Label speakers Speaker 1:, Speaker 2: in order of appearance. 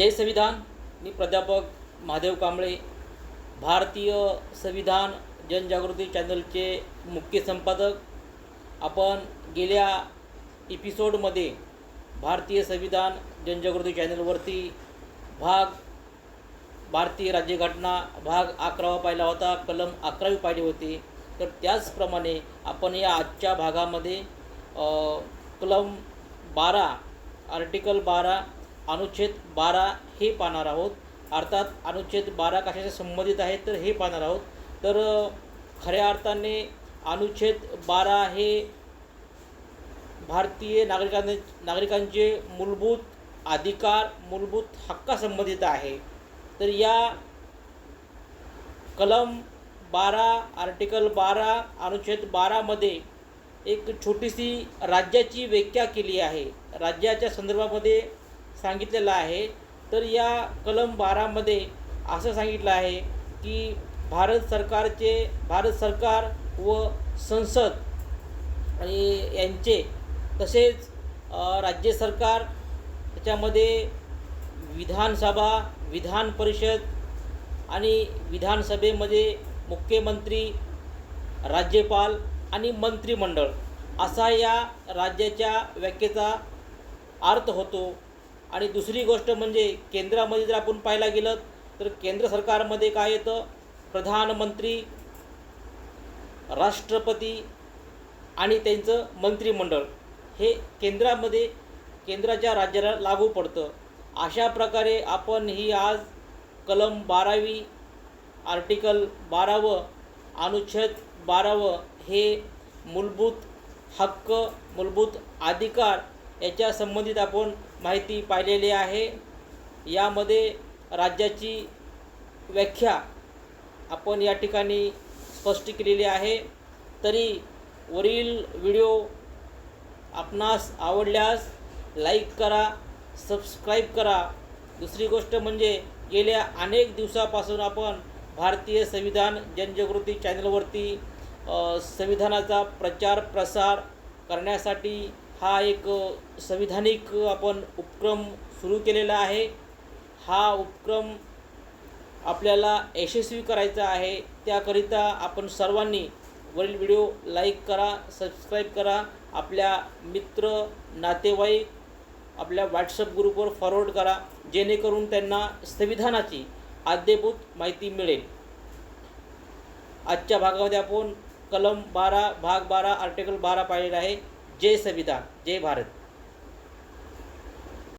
Speaker 1: जय संविधान. मी प्राध्यापक महादेव कांबळे भारतीय संविधान जनजागृती चॅनलचे मुख्य संपादक. आपण गेल्या एपिसोडमध्ये भारतीय संविधान जनजागृती चॅनलवरती भाग भारतीय राज्यघटना भाग अकरावा पाहिला होता कलम अकरावी पाहिली होती. तर त्याचप्रमाणे आपण या आजच्या भागामध्ये कलम बारा आर्टिकल बारा अनुच्छेद बारा हे पाहणार आहोत. अर्थात अनुच्छेद बारा कशाशी संबंधित आहे तर हे पाहणार आहोत. तर खऱ्या अर्थाने अनुच्छेद बारा हे भारतीय नागरिकांचे नागरिकांचे मूलभूत अधिकार मूलभूत हक्कासंबंधित आहे. तर या कलम बारा आर्टिकल बारा अनुच्छेद बारामध्ये एक छोटीशी राज्याची व्याख्या केली आहे. राज्याच्या संदर्भामध्ये सांगितलेलं आहे. तर या कलम बारामध्ये असं सांगितलं आहे की भारत सरकारचे भारत सरकार व संसद आणि यांचे तसेच राज्य सरकार त्याच्यामध्ये विधानसभा विधान परिषद आणि विधानसभेमध्ये मुख्यमंत्री राज्यपाल आणि मंत्रिमंडळ असा या राज्याच्या व्याख्येचा अर्थ होतो. आणि दुसरी गोष्ट म्हणजे केंद्रामध्ये जर आपण पाहायला गेलं तर केंद्र सरकारमध्ये काय येतं? प्रधानमंत्री राष्ट्रपती आणि त्यांचं मंत्रिमंडळ. हे केंद्रामध्ये केंद्राच्या राज्याला लागू पडतं. अशा प्रकारे आपण ही आज कलम बारावी आर्टिकल बारावं अनुच्छेद बारावं हे मूलभूत हक्क मूलभूत अधिकार याच्या संबंधित आपण माहिती पाहिलेली आहे. यामध्ये राज्याची व्याख्या आपण या ठिकाणी स्पष्ट केलेली आहे. तरी वरील व्हिडिओ आपणास आवडल्यास लाईक करा सबस्क्राईब करा. दुसरी गोष्ट म्हणजे गेल्या अनेक दिवसापासून आपण भारतीय संविधान जनजागृती चॅनलवरती संविधानाचा प्रचार प्रसार करण्यासाठी हा एक संविधानिक आपण उपक्रम सुरू केलेला आहे. हा उपक्रम आपल्याला यशस्वी करायचा आहे. त्याकरिता आपण सर्वांनी वरील व्हिडिओ लाईक करा सबस्क्राईब करा. आपल्या मित्र नातेवाईक आपल्या व्हॉट्सअप ग्रुपवर फॉरवर्ड करा. जेणेकरून त्यांना संविधानाची आद्यभूत माहिती मिळेल. आजच्या भागामध्ये आपण कलम बारा भाग बारा आर्टिकल बारा पाहिलेला आहे. जय संविधान जय भारत.